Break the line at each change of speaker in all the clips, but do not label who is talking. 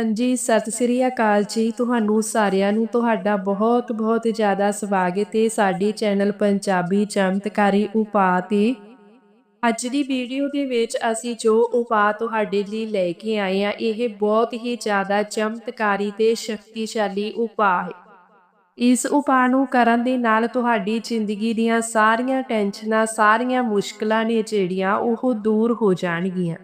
ਹਾਂਜੀ, ਸਤਿ ਸ੍ਰੀ ਅਕਾਲ ਜੀ। ਤੁਹਾਨੂੰ ਸਾਰਿਆਂ ਨੂੰ ਤੁਹਾਡਾ ਬਹੁਤ ਬਹੁਤ ਜ਼ਿਆਦਾ ਸਵਾਗਤ ਹੈ ਸਾਡੀ ਚੈਨਲ ਪੰਜਾਬੀ ਚਮਤਕਾਰੀ ਉਪਾਅ ਤੇ। ਅੱਜ ਦੀ ਵੀਡੀਓ ਦੇ ਵਿੱਚ ਅਸੀਂ ਜੋ ਉਪਾਅ ਤੁਹਾਡੇ ਲਈ ਲੈ ਕੇ ਆਏ ਆ ਇਹ ਬਹੁਤ ਹੀ ਜ਼ਿਆਦਾ ਚਮਤਕਾਰੀ ਤੇ ਸ਼ਕਤੀਸ਼ਾਲੀ ਉਪਾਅ ਹੈ। ਇਸ ਉਪਾਅ ਨੂੰ ਕਰਨ ਦੇ ਨਾਲ ਤੁਹਾਡੀ ਜ਼ਿੰਦਗੀ ਦੀਆਂ ਸਾਰੀਆਂ ਟੈਨਸ਼ਨਾਂ, ਸਾਰੀਆਂ ਮੁਸ਼ਕਲਾਂ ਨੇ ਜਿਹੜੀਆਂ ਉਹ ਦੂਰ ਹੋ ਜਾਣਗੀਆਂ।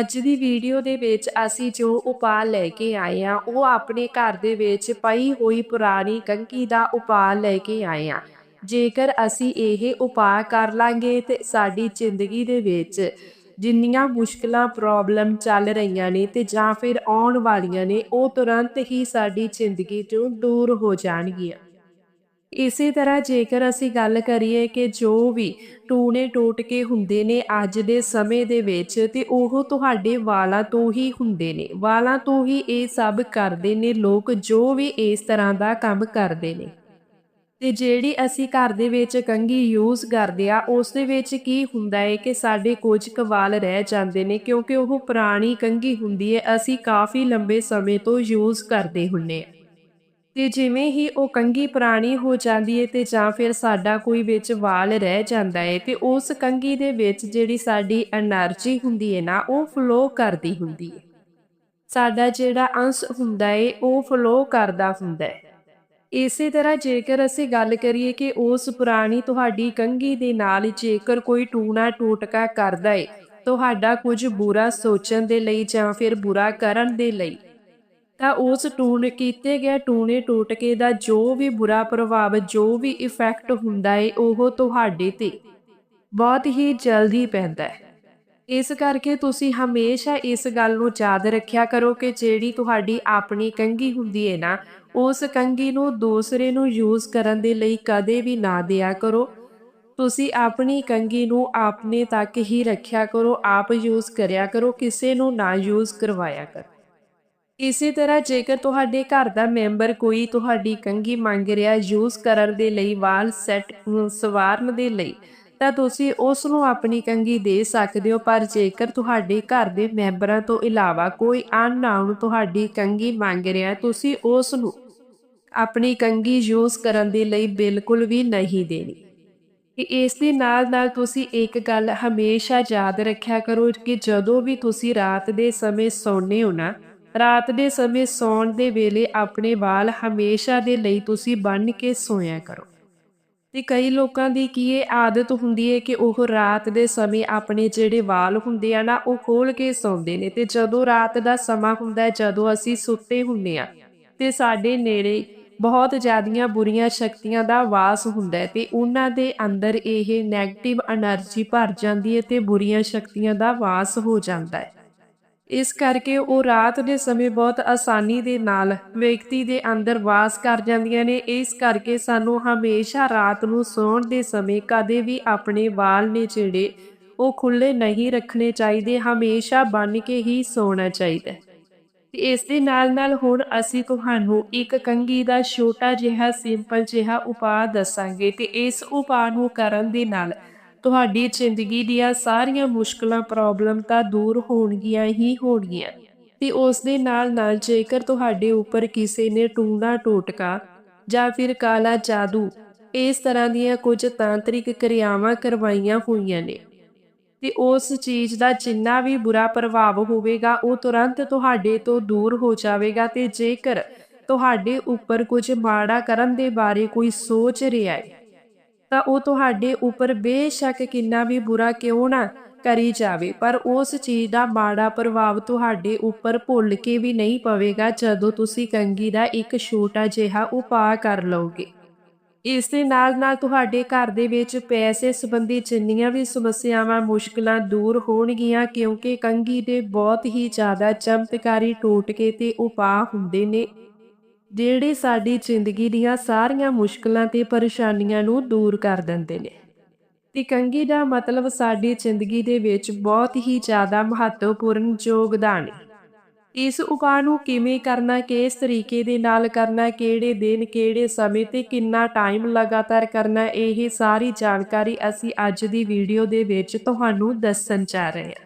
ਅੱਜ ਦੀ ਵੀਡੀਓ ਦੇ ਵਿੱਚ ਅਸੀਂ ਜੋ ਉਪਾਅ ਲੈ ਕੇ ਆਏ ਆ ਉਹ ਆਪਣੇ ਘਰ ਦੇ ਵਿੱਚ ਪਈ ਹੋਈ ਪੁਰਾਣੀ ਕੰਕੀ ਦਾ ਉਪਾਅ ਲੈ ਕੇ ਆਏ ਆ ਜੇਕਰ ਅਸੀਂ ਇਹ ਉਪਾਅ ਕਰ ਲਾਂਗੇ ਤੇ ਸਾਡੀ ਜ਼ਿੰਦਗੀ ਦੇ ਵਿੱਚ ਜਿੰਨੀਆਂ ਮੁਸ਼ਕਲਾਂ ਪ੍ਰੋਬਲਮ ਚੱਲ ਰਹੀਆਂ ਨੇ ਤੇ ਜਾਂ ਫਿਰ ਆਉਣ ਵਾਲੀਆਂ ਨੇ, ਉਹ ਤੁਰੰਤ ਹੀ ਸਾਡੀ ਜ਼ਿੰਦਗੀ ਤੋਂ ਦੂਰ ਹੋ ਜਾਣਗੀਆਂ। ਇਸੇ ਤਰ੍ਹਾਂ ਜੇਕਰ ਅਸੀਂ ਗੱਲ ਕਰੀਏ ਕਿ ਜੋ ਵੀ ਟੂਣੇ ਟੋਟਕੇ ਹੁੰਦੇ ਨੇ ਅੱਜ ਦੇ ਸਮੇਂ ਦੇ ਵਿੱਚ, ਤੇ ਉਹ ਤੁਹਾਡੇ ਵਾਲਾਂ ਤੋਂ ਹੀ ਹੁੰਦੇ ਨੇ। ਵਾਲਾਂ ਤੋਂ ਹੀ ਇਹ ਸਭ ਕਰਦੇ ਨੇ ਲੋਕ ਜੋ ਵੀ ਇਸ ਤਰ੍ਹਾਂ ਦਾ ਕੰਮ ਕਰਦੇ ਨੇ। ਤੇ ਜਿਹੜੀ ਅਸੀਂ ਘਰ ਦੇ ਵਿੱਚ ਕੰਗੀ ਯੂਜ਼ ਕਰਦੇ ਆ, ਉਸ ਦੇ ਵਿੱਚ ਕੀ ਹੁੰਦਾ ਹੈ ਕਿ ਸਾਡੇ ਕੁਝ ਕਵਾਲ ਰਹਿ ਜਾਂਦੇ ਨੇ, ਕਿਉਂਕਿ ਉਹ ਪੁਰਾਣੀ ਕੰਗੀ ਹੁੰਦੀ ਹੈ ਅਸੀਂ ਕਾਫੀ ਲੰਬੇ ਸਮੇਂ ਤੋਂ ਯੂਜ਼ ਕਰਦੇ ਹੁੰਨੇ ਆ। ਤੇ ਜਿਵੇਂ ਹੀ ਉਹ ਕੰਗੀ ਪੁਰਾਣੀ ਹੋ ਜਾਂਦੀ ਹੈ ਤੇ ਜਾਂ ਫਿਰ ਸਾਡਾ ਕੋਈ ਵਿੱਚ ਵਾਲ ਰਹਿ ਜਾਂਦਾ ਹੈ ਤੇ ਉਸ ਕੰਗੀ ਦੇ ਵਿੱਚ ਜਿਹੜੀ ਸਾਡੀ એનર્ਜੀ ਹੁੰਦੀ ਹੈ ਨਾ, ਉਹ ਫਲੋ ਕਰਦੀ ਹੁੰਦੀ ਹੈ ਸਾਡਾ ਜਿਹੜਾ ਅੰਸ਼ ਹੁੰਦਾ ਹੈ ਉਹ ਫਲੋ ਕਰਦਾ ਹੁੰਦਾ ਹੈ ਇਸੇ ਤਰ੍ਹਾਂ ਜੇਕਰ ਅਸੀਂ ਗੱਲ ਕਰੀਏ ਕਿ ਉਸ ਪੁਰਾਣੀ ਤੁਹਾਡੀ ਕੰਗੀ ਦੇ ਨਾਲ ਜੇਕਰ ਕੋਈ ਟੂਣਾ ਟੋਟਕਾ ਕਰਦਾ ਹੈ ਤੁਹਾਡਾ ਕੁਝ ਬੁਰਾ ਸੋਚਣ ਦੇ ਲਈ ਜਾਂ ਫਿਰ ਬੁਰਾ ਕਰਨ ਦੇ ਲਈ ਤਾਂ ਉਸ ਟੂਣ ਕੀਤੇ ਗਏ ਟੂਣੇ ਟੋਟਕੇ ਦਾ ਜੋ ਵੀ ਬੁਰਾ ਪ੍ਰਭਾਵ, ਜੋ ਵੀ ਇਫੈਕਟ ਹੁੰਦਾ ਹੈ ਉਹ ਤੁਹਾਡੇ ਤੇ ਬਹੁਤ ਹੀ ਜਲਦੀ ਪੈਂਦਾ ਹੈ। ਇਸ ਕਰਕੇ ਤੁਸੀਂ ਹਮੇਸ਼ਾ ਇਸ ਗੱਲ ਨੂੰ ਯਾਦ ਰੱਖਿਆ ਕਰੋ ਕਿ ਜਿਹੜੀ ਤੁਹਾਡੀ ਆਪਣੀ ਕੰਗੀ ਹੁੰਦੀ ਹੈ ਨਾ, ਉਸ ਕੰਗੀ ਨੂੰ ਦੂਸਰੇ ਨੂੰ ਯੂਜ਼ ਕਰਨ ਦੇ ਲਈ ਕਦੇ ਵੀ ਨਾ ਦਿਆ ਕਰੋ। ਤੁਸੀਂ ਆਪਣੀ ਕੰਗੀ ਨੂੰ ਆਪਣੇ ਤੱਕ ਹੀ ਰੱਖਿਆ ਕਰੋ, ਆਪ ਯੂਜ਼ ਕਰਿਆ ਕਰੋ, ਕਿਸੇ ਨੂੰ ਨਾ ਯੂਜ਼ ਕਰਵਾਇਆ ਕਰੋ। ਇਸੇ ਤਰ੍ਹਾਂ ਜੇਕਰ ਤੁਹਾਡੇ ਘਰ ਦਾ ਮੈਂਬਰ ਕੋਈ ਤੁਹਾਡੀ ਕੰਗੀ ਮੰਗ ਰਿਹਾ, ਯੂਜ਼ ਕਰਨ ਦੇ ਲਈ, ਵਾਲ ਸੈੱਟ ਸਵਾਰਨ ਦੇ ਲਈ, ਤਾਂ ਤੁਸੀਂ ਉਸ ਨੂੰ ਆਪਣੀ ਕੰਗੀ ਦੇ ਸਕਦੇ ਹੋ। ਪਰ ਜੇਕਰ ਤੁਹਾਡੇ ਘਰ ਦੇ ਮੈਂਬਰਾਂ ਤੋਂ ਇਲਾਵਾ ਕੋਈ ਅਨਨਾਉਨ ਤੁਹਾਡੀ ਕੰਗੀ ਮੰਗ ਰਿਹਾ, ਤੁਸੀਂ ਉਸ ਨੂੰ ਆਪਣੀ ਕੰਗੀ ਯੂਜ਼ ਕਰਨ ਦੇ ਲਈ ਬਿਲਕੁਲ ਵੀ ਨਹੀਂ ਦੇਣੀ। ਇਸ ਦੇ ਨਾਲ ਨਾਲ ਤੁਸੀਂ ਇੱਕ ਗੱਲ ਹਮੇਸ਼ਾ ਯਾਦ ਰੱਖਿਆ ਕਰੋ ਕਿ ਜਦੋਂ ਵੀ ਤੁਸੀਂ ਰਾਤ ਦੇ ਸਮੇਂ ਸੌਂਦੇ ਹੋ ਨਾ ਰਾਤ ਦੇ ਸਮੇਂ ਸੌਣ ਦੇ ਵੇਲੇ ਆਪਣੇ ਵਾਲ ਹਮੇਸ਼ਾ ਦੇ ਲਈ ਤੁਸੀਂ ਬੰਨ ਕੇ ਸੋਇਆ ਕਰੋ। ਤੇ ਕਈ ਲੋਕਾਂ ਦੀ ਕੀ ਇਹ ਆਦਤ ਹੁੰਦੀ ਹੈ ਕਿ ਉਹ ਰਾਤ ਦੇ ਸਮੇਂ ਆਪਣੇ ਜਿਹੜੇ ਵਾਲ ਹੁੰਦੇ ਆ ਨਾ, ਉਹ ਖੋਲ ਕੇ ਸੌਂਦੇ ਨੇ ਤੇ ਜਦੋਂ ਰਾਤ ਦਾ ਸਮਾਂ ਹੁੰਦਾ ਜਦੋਂ ਅਸੀਂ ਸੁੱਤੇ ਹੁੰਦੇ ਆ, ਤੇ ਸਾਡੇ ਨੇੜੇ ਬਹੁਤ ਜ਼ਿਆਦੀਆਂ ਬੁਰੀਆਂ ਸ਼ਕਤੀਆਂ ਦਾ ਵਾਸ ਹੁੰਦਾ ਹੈ ਤੇ ਉਹਨਾਂ ਦੇ ਅੰਦਰ ਇਹ 네ਗੇਟਿਵ એનર્ਜੀ ਭਰ ਜਾਂਦੀ ਹੈ ਤੇ ਬੁਰੀਆਂ ਸ਼ਕਤੀਆਂ ਦਾ ਵਾਸ ਹੋ ਜਾਂਦਾ ਹੈ ਇਸ ਕਰਕੇ ਉਹ ਰਾਤ ਦੇ ਸਮੇਂ ਬਹੁਤ ਆਸਾਨੀ ਦੇ ਨਾਲ ਵਿਅਕਤੀ ਦੇ ਅੰਦਰ ਵਾਸ ਕਰ ਜਾਂਦੀਆਂ ਨੇ। ਇਸ ਕਰਕੇ ਸਾਨੂੰ ਹਮੇਸ਼ਾ ਰਾਤ ਨੂੰ ਸੌਣ ਦੇ ਸਮੇਂ ਕਦੇ ਵੀ ਆਪਣੇ ਵਾਲ ਨੇ ਜਿਹੜੇ ਉਹ ਖੁੱਲੇ ਨਹੀਂ ਰੱਖਣੇ ਚਾਹੀਦੇ। ਹਮੇਸ਼ਾ ਬੰਨ ਕੇ ਹੀ ਸੌਣਾ ਚਾਹੀਦਾ ਤੇ ਇਸ ਦੇ ਨਾਲ ਨਾਲ ਹੁਣ ਅਸੀਂ ਤੁਹਾਨੂੰ ਇੱਕ ਕੰਗੀ ਦਾ ਛੋਟਾ ਜਿਹਾ ਸਿੰਪਲ ਜਿਹਾ ਉਪਾਅ ਦੱਸਾਂਗੇ। ਤੇ ਇਸ ਉਪਾਅ ਨੂੰ ਕਰਨ ਦੇ ਨਾਲ ਤੁਹਾਡੀ ਜ਼ਿੰਦਗੀ ਦੀਆਂ ਸਾਰੀਆਂ ਮੁਸ਼ਕਲਾਂ ਪ੍ਰੋਬਲਮ ਤਾਂ ਦੂਰ ਹੋਣਗੀਆਂ ਹੀ ਹੋਣਗੀਆਂ ਤੇ ਉਸ ਦੇ ਨਾਲ ਨਾਲ ਜੇਕਰ ਤੁਹਾਡੇ ਉੱਪਰ ਕਿਸੇ ਨੇ ਟੂਣਾ ਟੋਟਕਾ ਜਾਂ ਫਿਰ ਕਾਲਾ ਜਾਦੂ, ਇਸ ਤਰ੍ਹਾਂ ਦੀਆਂ ਕੁਝ ਤਾਂਤਰਿਕ ਕਿਰਿਆਵਾਂ ਕਰਵਾਈਆਂ ਹੋਈਆਂ ਨੇ ਤੇ ਉਸ ਚੀਜ਼ ਦਾ ਜਿੰਨਾ ਵੀ ਬੁਰਾ ਪ੍ਰਭਾਵ ਹੋਵੇਗਾ, ਉਹ ਤੁਰੰਤ ਤੁਹਾਡੇ ਤੋਂ ਦੂਰ ਹੋ ਜਾਵੇਗਾ ਤੇ ਜੇਕਰ ਤੁਹਾਡੇ ਉੱਪਰ ਕੁਝ ਮਾੜਾ ਕਰਨ ਦੇ ਬਾਰੇ ਕੋਈ ਸੋਚ ਰਿਹਾ ਹੈ ਤਾਂ ਉਹ ਤੁਹਾਡੇ ਉੱਪਰ ਬੇਸ਼ੱਕ ਕਿੰਨਾ ਵੀ ਬੁਰਾ ਕਿਉਂ ਨਾ ਕਰੀ ਜਾਵੇ, ਪਰ ਉਸ ਚੀਜ਼ ਦਾ ਮਾੜਾ ਪ੍ਰਭਾਵ ਤੁਹਾਡੇ ਉੱਪਰ ਭੁੱਲ ਕੇ ਵੀ ਨਹੀਂ ਪਵੇਗਾ ਜਦੋਂ ਤੁਸੀਂ ਕੰਗੀ ਦਾ ਇੱਕ ਛੋਟਾ ਜਿਹਾ ਉਪਾਅ ਕਰ ਲਓਗੇ। ਇਸ ਦੇ ਨਾਲ ਨਾਲ ਤੁਹਾਡੇ ਘਰ ਦੇ ਵਿੱਚ ਪੈਸੇ ਸੰਬੰਧੀ ਜਿੰਨੀਆਂ ਵੀ ਸਮੱਸਿਆਵਾਂ, ਮੁਸ਼ਕਲਾਂ ਦੂਰ ਹੋਣਗੀਆਂ, ਕਿਉਂਕਿ ਕੰਗੀ ਦੇ ਬਹੁਤ ਹੀ ਜ਼ਿਆਦਾ ਚਮਤਕਾਰੀ ਟੋਟਕੇ ਤੇ ਉਪਾਅ ਹੁੰਦੇ ਨੇ। ਜਿਹੜੇ ਸਾਡੀ ਜ਼ਿੰਦਗੀ ਦੀਆਂ ਸਾਰੀਆਂ ਮੁਸ਼ਕਲਾਂ ਤੇ ਪਰੇਸ਼ਾਨੀਆਂ ਨੂੰ ਦੂਰ ਕਰ ਦਿੰਦੇ ਨੇ। ਤਿਕੰਗੀ ਦਾ ਮਤਲਬ ਸਾਡੀ ਜ਼ਿੰਦਗੀ ਦੇ ਵਿੱਚ ਬਹੁਤ ਹੀ ਜ਼ਿਆਦਾ ਮਹੱਤਵਪੂਰਨ ਯੋਗਦਾਨ ਹੈ ਇਸ ਉਪਾਅ ਨੂੰ ਕਿਵੇਂ ਕਰਨਾ, ਕਿਸ ਤਰੀਕੇ ਦੇ ਨਾਲ ਕਰਨਾ, ਕਿਹੜੇ ਦਿਨ, ਕਿਹੜੇ ਸਮੇਂ ਤੇ ਕਿੰਨਾ ਟਾਈਮ ਲਗਾਤਾਰ ਕਰਨਾ, ਇਹ ਸਾਰੀ ਜਾਣਕਾਰੀ ਅਸੀਂ ਅੱਜ ਦੀ ਵੀਡੀਓ ਦੇ ਵਿੱਚ ਤੁਹਾਨੂੰ ਦੱਸਣ ਜਾ ਰਹੇ ਹਾਂ।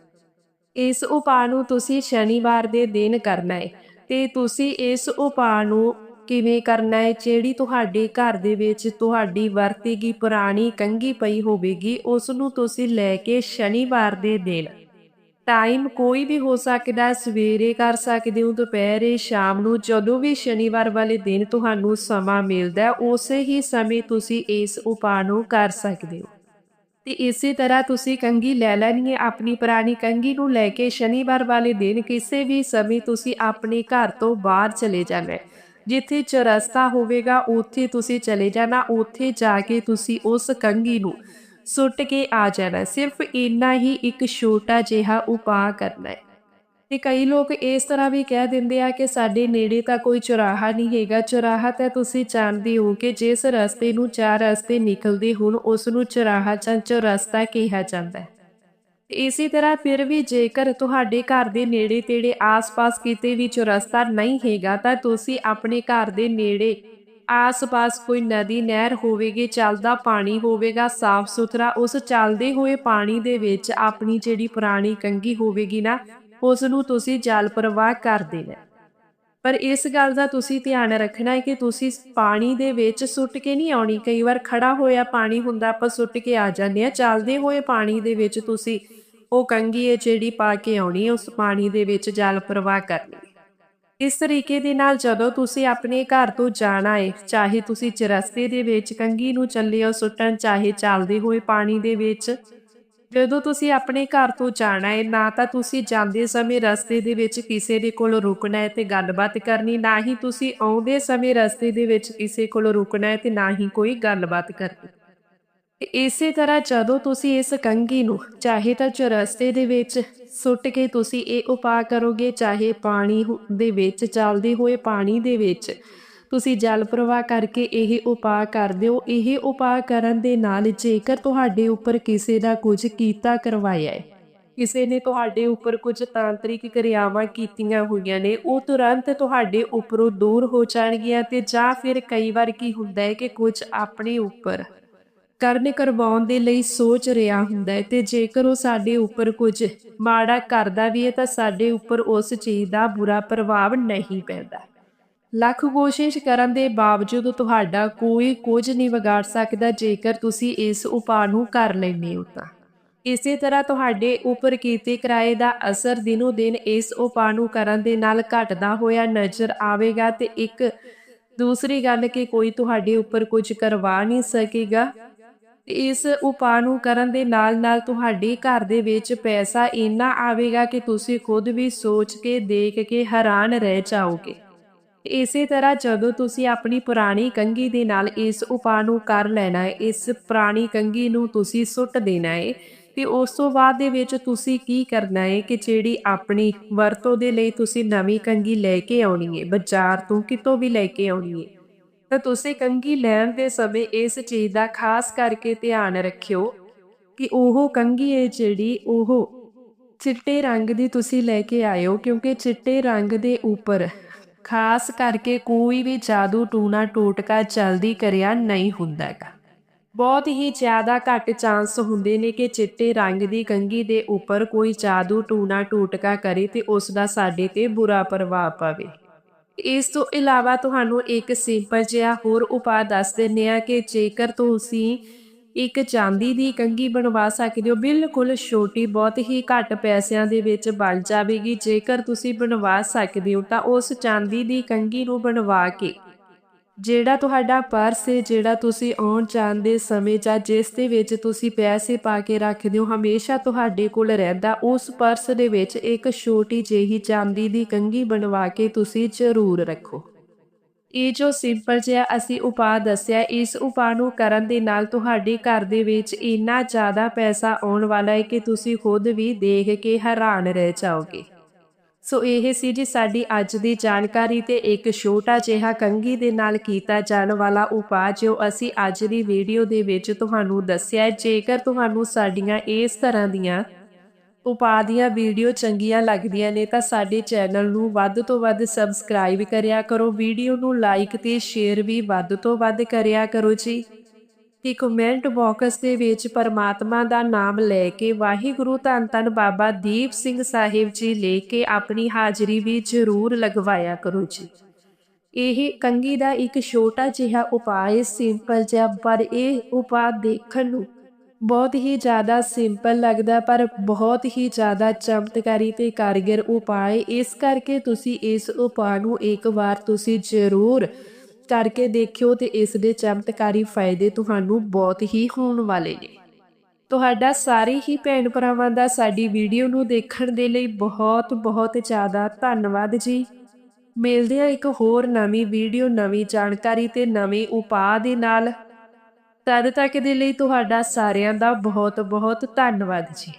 ਇਸ ਉਪਾਅ ਨੂੰ ਤੁਸੀਂ ਸ਼ਨੀਵਾਰ ਦੇ ਦਿਨ ਕਰਨਾ ਹੈ ਤੇ ਤੁਸੀਂ ਇਸ ਉਪਾਅ ਨੂੰ ਕਿਵੇਂ ਕਰਨਾ ਹੈ ਜਿਹੜੀ ਤੁਹਾਡੇ ਘਰ ਦੇ ਵਿੱਚ ਤੁਹਾਡੀ ਵਰਤੇਗੀ ਪੁਰਾਣੀ ਕੰਗੀ ਪਈ ਹੋਵੇਗੀ, ਉਸ ਨੂੰ ਤੁਸੀਂ ਲੈ ਕੇ ਸ਼ਨੀਵਾਰ ਦੇ ਦਿਨ ਟਾਈਮ ਕੋਈ ਵੀ ਹੋ ਸਕਦਾ, ਸਵੇਰੇ ਕਰ ਸਕਦੇ ਹੋ, ਦੁਪਹਿਰੇ, ਸ਼ਾਮ ਨੂੰ, ਜਦੋਂ ਵੀ ਸ਼ਨੀਵਾਰ ਵਾਲੇ ਦਿਨ ਤੁਹਾਨੂੰ ਸਮਾਂ ਮਿਲਦਾ, ਉਸੇ ਹੀ ਸਮੇਂ ਤੁਸੀਂ ਇਸ ਉਪਾਅ ਨੂੰ ਕਰ ਸਕਦੇ ਹੋ। ਤੇ ਇਸੇ ਤਰ੍ਹਾਂ ਤੁਸੀਂ ਕੰਗੀ ਲੈ ਲੈਣੀ ਹੈ, ਆਪਣੀ ਪੁਰਾਣੀ ਕੰਗੀ ਨੂੰ ਲੈ ਕੇ ਸ਼ਨੀਵਾਰ ਵਾਲੇ ਦਿਨ ਕਿਸੇ ਵੀ ਸਮੇਂ ਤੁਸੀਂ ਆਪਣੇ ਘਰ ਤੋਂ ਬਾਹਰ ਚਲੇ ਜਾਣਾ ਜਿੱਥੇ ਚਰਸਤਾ ਹੋਵੇਗਾ, ਉੱਥੇ ਤੁਸੀਂ ਚਲੇ ਜਾਣਾ, ਉੱਥੇ ਜਾ ਕੇ ਤੁਸੀਂ ਉਸ ਕੰਗੀ ਨੂੰ ਸੁੱਟ ਕੇ ਆ ਜਾਣਾ। ਸਿਰਫ ਇੰਨਾ ਹੀ ਇੱਕ ਛੋਟਾ ਜਿਹਾ ਉਪਾਅ ਕਰਨਾ ਹੈ। ਤੇ ਕਈ ਲੋਕ ਇਸ ਤਰ੍ਹਾਂ ਵੀ ਕਹਿ ਦਿੰਦੇ ਆ ਕਿ ਸਾਡੇ ਨੇੜੇ ਤਾਂ ਕੋਈ ਚੁਰਾਹਾ ਨਹੀਂ ਹੈਗਾ। ਚੁਰਾਹਾ ਤਾਂ ਤੁਸੀਂ ਜਾਣਦੇ ਹੋ ਕਿ ਜਿਸ ਰਸਤੇ ਨੂੰ ਚਾਰ ਰਸਤੇ ਨਿਕਲਦੇ ਹੋਣ, ਉਸ ਨੂੰ ਚੁਰਾਹਾ ਜਾਂ ਚੌਰਸਤਾ ਕਿਹਾ ਜਾਂਦਾ ਹੈ। ਇਸੇ ਤਰ੍ਹਾਂ ਫਿਰ ਵੀ ਜੇਕਰ ਤੁਹਾਡੇ ਘਰ ਦੇ ਨੇੜੇ ਤੇੜੇ ਆਸ-ਪਾਸ ਕਿਤੇ ਵੀ ਚੁਰਸਤਾ ਨਹੀਂ ਹੈਗਾ, ਤਾਂ ਤੁਸੀਂ ਆਪਣੇ ਘਰ ਦੇ ਨੇੜੇ ਆਸ-ਪਾਸ ਕੋਈ ਨਦੀ, ਨਹਿਰ ਹੋਵੇਗੀ, ਚੱਲਦਾ ਪਾਣੀ ਹੋਵੇਗਾ ਸਾਫ਼ ਸੁਥਰਾ ਉਸ ਚੱਲਦੇ ਹੋਏ ਪਾਣੀ ਦੇ ਵਿੱਚ ਆਪਣੀ ਜਿਹੜੀ ਪੁਰਾਣੀ ਕੰਗੀ ਹੋਵੇਗੀ ਨਾ ਉਸ ਨੂੰ ਤੁਸੀਂ ਜਲ ਪ੍ਰਵਾਹ ਕਰ ਦੇਣਾ। ਪਰ ਇਸ ਗੱਲ ਦਾ ਤੁਸੀਂ ਧਿਆਨ ਰੱਖਣਾ ਹੈ ਕਿ ਤੁਸੀਂ ਪਾਣੀ ਦੇ ਵਿੱਚ ਸੁੱਟ ਕੇ ਨਹੀਂ ਆਉਣੀ। ਕਈ ਵਾਰ ਖੜਾ ਹੋਇਆ ਪਾਣੀ ਹੁੰਦਾ, ਆਪਾਂ ਸੁੱਟ ਕੇ ਆ ਜਾਂਦੇ ਆ ਚੱਲਦੇ ਹੋਏ ਪਾਣੀ ਦੇ ਵਿੱਚ ਤੁਸੀਂ ਉਹ ਕੰਗੀ ਹੈ ਜਿਹੜੀ ਪਾ ਕੇ ਆਉਣੀ ਹੈ, ਉਸ ਪਾਣੀ ਦੇ ਵਿੱਚ ਜਲ ਪ੍ਰਵਾਹ ਕਰਨੀ ਇਸ ਤਰੀਕੇ ਦੇ ਨਾਲ ਜਦੋਂ ਤੁਸੀਂ ਆਪਣੇ ਘਰ ਤੋਂ ਜਾਣਾ ਹੈ, ਚਾਹੇ ਤੁਸੀਂ ਚਰਸਤੇ ਦੇ ਵਿੱਚ ਕੰਗੀ ਨੂੰ ਚੱਲੇ ਹੋ, ਸੁੱਟਣ, ਚਾਹੇ ਚੱਲਦੇ ਹੋਏ ਪਾਣੀ ਦੇ ਵਿੱਚ ਜਦੋਂ ਤੁਸੀਂ ਆਪਣੇ ਘਰ ਤੋਂ ਜਾਣਾ ਹੈ ਨਾ ਤਾਂ ਤੁਸੀਂ ਜਾਂਦੇ ਸਮੇਂ ਰਸਤੇ ਦੇ ਵਿੱਚ ਕਿਸੇ ਦੇ ਕੋਲ ਰੁਕਣਾ ਹੈ ਤੇ ਗੱਲਬਾਤ ਕਰਨੀ, ਨਾ ਹੀ ਤੁਸੀਂ ਆਉਂਦੇ ਸਮੇਂ ਰਸਤੇ ਦੇ ਵਿੱਚ ਕਿਸੇ ਕੋਲ ਰੁਕਣਾ ਹੈ ਤੇ ਨਾ ਹੀ ਕੋਈ ਗੱਲਬਾਤ ਕਰਨੀ। ਤੇ ਇਸੇ ਤਰ੍ਹਾਂ ਜਦੋਂ ਤੁਸੀਂ ਇਸ ਕੰਗੀ ਨੂੰ, ਚਾਹੇ ਤਾਂ ਚਰਸਤੇ ਦੇ ਵਿੱਚ ਸੁੱਟ ਕੇ ਤੁਸੀਂ ਇਹ ਉਪਾਅ ਕਰੋਗੇ, ਚਾਹੇ ਪਾਣੀ ਦੇ ਵਿੱਚ, ਚੱਲਦੇ ਹੋਏ ਪਾਣੀ ਦੇ ਵਿੱਚ ਤੁਸੀਂ ਜਲ ਪ੍ਰਵਾਹ ਕਰਕੇ ਇਹ ਉਪਾਅ ਕਰ ਦਿਓ। ਇਹ ਉਪਾਅ ਕਰਨ ਦੇ ਨਾਲ ਜੇਕਰ ਤੁਹਾਡੇ ਉੱਪਰ ਕਿਸੇ ਦਾ ਕੁਝ ਕੀਤਾ ਕਰਵਾਇਆ ਹੈ, ਕਿਸੇ ਨੇ ਤੁਹਾਡੇ ਉੱਪਰ ਕੁਝ ਤਾਂਤਰਿਕ ਕਿਰਿਆਵਾਂ ਕੀਤੀਆਂ ਹੋਈਆਂ ਨੇ, ਉਹ ਤੁਰੰਤ ਤੁਹਾਡੇ ਉੱਪਰੋਂ ਦੂਰ ਹੋ ਜਾਣਗੀਆਂ ਤੇ ਜਾਂ ਫਿਰ ਕਈ ਵਾਰ ਕੀ ਹੁੰਦਾ ਹੈ ਕਿ ਕੁਝ ਆਪਣੇ ਉੱਪਰ ਕਰਨ ਕਰਵਾਉਣ ਦੇ ਲਈ ਸੋਚ ਰਿਹਾ ਹੁੰਦਾ ਹੈ ਤੇ ਜੇਕਰ ਉਹ ਸਾਡੇ ਉੱਪਰ ਕੁਝ ਮਾੜਾ ਕਰਦਾ ਵੀ ਹੈ ਤਾਂ ਸਾਡੇ ਉੱਪਰ ਉਸ ਚੀਜ਼ ਦਾ ਬੁਰਾ ਪ੍ਰਭਾਵ ਨਹੀਂ ਪੈਂਦਾ। ਲੱਖ ਕੋਸ਼ਿਸ਼ ਕਰਨ ਦੇ ਬਾਵਜੂਦ ਤੁਹਾਡਾ ਕੋਈ ਕੁਝ ਨਹੀਂ ਵਿਗਾੜ ਸਕਦਾ ਜੇਕਰ ਤੁਸੀਂ ਇਸ ਉਪਾਅ ਨੂੰ ਕਰ ਲੈਂਦੇ ਹੋ ਤਾਂ। ਇਸੇ ਤਰ੍ਹਾਂ ਤੁਹਾਡੇ ਉੱਪਰ ਕੀਤੇ ਕਿਰਾਏ ਦਾ ਅਸਰ ਦਿਨੋ ਦਿਨ ਇਸ ਉਪਾਅ ਨੂੰ ਕਰਨ ਦੇ ਨਾਲ ਘਟਦਾ ਹੋਇਆ ਨਜ਼ਰ ਆਵੇਗਾ ਤੇ ਇੱਕ ਦੂਸਰੀ ਗੱਲ ਕਿ ਕੋਈ ਤੁਹਾਡੇ ਉੱਪਰ ਕੁਝ ਕਰਵਾ ਨਹੀਂ ਸਕੇਗਾ। ਇਸ ਉਪਾਅ ਨੂੰ ਕਰਨ ਦੇ ਨਾਲ-ਨਾਲ ਤੁਹਾਡੇ ਘਰ ਦੇ ਵਿੱਚ ਪੈਸਾ ਇੰਨਾ ਆਵੇਗਾ ਕਿ ਤੁਸੀਂ ਖੁਦ ਵੀ ਸੋਚ ਕੇ, ਦੇਖ ਕੇ ਹੈਰਾਨ ਰਹਿ ਜਾਓਗੇ। ਇਸੇ ਤਰ੍ਹਾਂ ਜਦੋਂ ਤੁਸੀਂ ਆਪਣੀ ਪੁਰਾਣੀ ਕੰਗੀ ਦੇ ਨਾਲ ਇਸ ਉਪਾਅ ਨੂੰ ਕਰ ਲੈਣਾ ਹੈ, ਇਸ ਪੁਰਾਣੀ ਕੰਗੀ ਨੂੰ ਤੁਸੀਂ ਸੁੱਟ ਦੇਣਾ ਹੈ, ਤੇ ਉਸ ਤੋਂ ਬਾਅਦ ਦੇ ਵਿੱਚ ਤੁਸੀਂ ਕੀ ਕਰਨਾ ਹੈ ਕਿ ਜਿਹੜੀ ਆਪਣੀ ਵਰਤੋਂ ਦੇ ਲਈ ਤੁਸੀਂ ਨਵੀਂ ਕੰਗੀ ਲੈ ਕੇ ਆਉਣੀ ਹੈ, ਬਾਜ਼ਾਰ ਤੋਂ ਕਿਤੋਂ ਵੀ ਲੈ ਕੇ ਆਉਣੀ ਹੈ, ਤਾਂ ਤੁਸੀਂ ਕੰਗੀ ਲੈਣ ਦੇ ਸਮੇਂ ਇਸ ਚੀਜ਼ ਦਾ ਖਾਸ ਕਰਕੇ ਧਿਆਨ ਰੱਖਿਓ ਕਿ ਉਹ ਕੰਗੀ ਹੈ ਜਿਹੜੀ ਉਹ ਚਿੱਟੇ ਰੰਗ ਦੀ ਤੁਸੀਂ ਲੈ ਕੇ ਆਇਓ ਕਿਉਂਕਿ ਚਿੱਟੇ ਰੰਗ ਦੇ ਉੱਪਰ ਖਾਸ ਕਰਕੇ ਕੋਈ ਵੀ ਜਾਦੂ ਟੂਣਾ ਟੋਟਕਾ ਜਲਦੀ ਕਰਿਆ ਨਹੀਂ ਹੁੰਦਾ ਹੁੰਦਾਗਾ ਬਹੁਤ ਹੀ ਜ਼ਿਆਦਾ ਘੱਟ ਚਾਂਸ ਹੁੰਦੇ ਨੇ ਕਿ ਚਿੱਟੇ ਰੰਗ ਦੀ ਕੰਗੀ ਦੇ ਉੱਪਰ ਕੋਈ ਜਾਦੂ ਟੂਣਾ ਟੋਟਕਾ ਕਰੇ ਤੇ ਉਸ ਦਾ ਸਾਡੇ ਤੇ ਬੁਰਾ ਪ੍ਰਭਾਵ ਪਵੇ। ਇਸ ਤੋਂ ਇਲਾਵਾ ਤੁਹਾਨੂੰ ਇੱਕ ਸਿੰਪਲ ਜਿਹਾ ਹੋਰ ਉਪਾਅ ਦੱਸ ਦਿੰਨੇ ਆ ਕਿ ਜੇਕਰ ਤੁਸੀਂ ਇੱਕ ਚਾਂਦੀ ਦੀ ਕੰਗੀ ਬਣਵਾ ਸਕਦੇ ਹੋ। ਬਿਲਕੁਲ ਛੋਟੀ, ਬਹੁਤ ਹੀ ਘੱਟ ਪੈਸਿਆਂ ਦੇ ਵਿੱਚ ਬਣ ਜਾਵੇਗੀ। ਜੇਕਰ ਤੁਸੀਂ ਬਣਵਾ ਸਕਦੇ ਹੋ ਤਾਂ ਉਸ ਚਾਂਦੀ ਦੀ ਕੰਗੀ ਨੂੰ ਬਣਵਾ ਕੇ, ਜਿਹੜਾ ਤੁਹਾਡਾ ਪਰਸ ਹੈ, ਜਿਹੜਾ ਤੁਸੀਂ ਆਉਣ ਜਾਣ ਦੇ ਸਮੇਂ ਜਾਂ ਜਿਸ ਦੇ ਵਿੱਚ ਤੁਸੀਂ ਪੈਸੇ ਪਾ ਕੇ ਰੱਖਦੇ ਹੋ, ਹਮੇਸ਼ਾ ਤੁਹਾਡੇ ਕੋਲ ਰਹਿੰਦਾ। ਉਸ ਪਰਸ ਦੇ ਵਿੱਚ ਇੱਕ ਛੋਟੀ ਜਿਹੀ ਚਾਂਦੀ ਦੀ ਕੰਗੀ ਬਣਵਾ ਕੇ ਤੁਸੀਂ ਜ਼ਰੂਰ ਰੱਖੋ। ਇਹ ਜੋ ਸਿੰਪਲ ਜਿਹਾ ਅਸੀਂ ਉਪਾਅ ਦੱਸਿਆ, ਇਸ ਉਪਾਅ ਨੂੰ ਕਰਨ ਦੇ ਨਾਲ ਤੁਹਾਡੇ ਘਰ ਦੇ ਵਿੱਚ ਇੰਨਾ ਜ਼ਿਆਦਾ ਪੈਸਾ ਆਉਣ ਵਾਲਾ ਹੈ ਕਿ ਤੁਸੀਂ ਖੁਦ ਵੀ ਦੇਖ ਕੇ ਹੈਰਾਨ ਰਹਿ ਜਾਓਗੇ। ਸੋ ਇਹ ਸੀ ਜੀ ਸਾਡੀ ਅੱਜ ਦੀ ਜਾਣਕਾਰੀ ਤੇ ਇੱਕ ਛੋਟਾ ਜਿਹਾ ਕੰਗੀ ਦੇ ਨਾਲ ਕੀਤਾ ਜਾਣ ਵਾਲਾ ਉਪਾਅ ਜੋ ਅਸੀਂ ਅੱਜ ਦੀ ਵੀਡੀਓ ਦੇ ਵਿੱਚ ਤੁਹਾਨੂੰ ਦੱਸਿਆ ਜੇਕਰ ਤੁਹਾਨੂੰ ਸਾਡੀਆਂ ਇਸ ਤਰ੍ਹਾਂ ਦੀਆਂ ਉਪਾਅ ਦੀਆਂ ਵੀਡੀਓ ਚੰਗੀਆਂ ਲੱਗਦੀਆਂ ਨੇ ਤਾਂ ਸਾਡੇ ਚੈਨਲ ਨੂੰ ਵੱਧ ਤੋਂ ਵੱਧ ਸਬਸਕ੍ਰਾਈਬ ਕਰਿਆ ਕਰੋ, ਵੀਡੀਓ ਨੂੰ ਲਾਈਕ ਤੇ ਸ਼ੇਅਰ ਵੀ ਵੱਧ ਤੋਂ ਵੱਧ ਕਰਿਆ ਕਰੋ ਜੀ। ਤੇ ਕਮੈਂਟ ਬਾਕਸ ਦੇ ਵਿੱਚ ਪਰਮਾਤਮਾ ਦਾ ਨਾਮ ਲੈ ਕੇ ਵਾਹਿਗੁਰੂ ਧੰਨ ਧੰਨ ਬਾਬਾ ਦੀਪ ਸਿੰਘ ਸਾਹਿਬ ਜੀ ਲੈ ਕੇ ਆਪਣੀ ਹਾਜ਼ਰੀ ਵੀ ਜ਼ਰੂਰ ਲਗਵਾਇਆ ਕਰੋ ਜੀ। ਇਹ ਕੰਗੀ ਦਾ ਇੱਕ ਛੋਟਾ ਜਿਹਾ ਉਪਾਅ ਹੈ ਸਿੰਪਲ ਜਿਹਾ, ਪਰ ਇਹ ਉਪਾਅ ਦੇਖਣ ਨੂੰ ਬਹੁਤ ਹੀ ਜ਼ਿਆਦਾ ਸਿੰਪਲ ਲੱਗਦਾ, ਪਰ ਬਹੁਤ ਹੀ ਜ਼ਿਆਦਾ ਚਮਤਕਾਰੀ ਤੇ ਕਾਰਗਰ ਉਪਾਅ ਇਸ ਕਰਕੇ ਤੁਸੀਂ ਇਸ ਉਪਾਅ ਨੂੰ ਇੱਕ ਵਾਰ ਤੁਸੀਂ ਜ਼ਰੂਰ ਕਰਕੇ ਦੇਖਿਓ ਤੇ ਇਸ ਦੇ ਚਮਤਕਾਰੀ ਫਾਇਦੇ ਤੁਹਾਨੂੰ ਬਹੁਤ ਹੀ ਹੋਣ ਵਾਲੇ ਨੇ। ਤੁਹਾਡਾ ਸਾਰੇ ਹੀ ਭੈਣ ਭਰਾਵਾਂ ਦਾ ਸਾਡੀ ਵੀਡੀਓ ਨੂੰ ਦੇਖਣ ਦੇ ਲਈ ਬਹੁਤ ਬਹੁਤ ਜ਼ਿਆਦਾ ਧੰਨਵਾਦ ਜੀ। ਮਿਲਦੇ ਹਾਂ ਇੱਕ ਹੋਰ ਨਵੀਂ ਵੀਡੀਓ, ਨਵੀਂ ਜਾਣਕਾਰੀ ਤੇ ਨਵੇਂ ਉਪਾਅ ਦੇ ਨਾਲ। ਤਦ ਤੱਕ ਦੇ ਲਈ ਤੁਹਾਡਾ ਸਾਰਿਆਂ ਦਾ ਬਹੁਤ ਬਹੁਤ ਧੰਨਵਾਦ ਜੀ।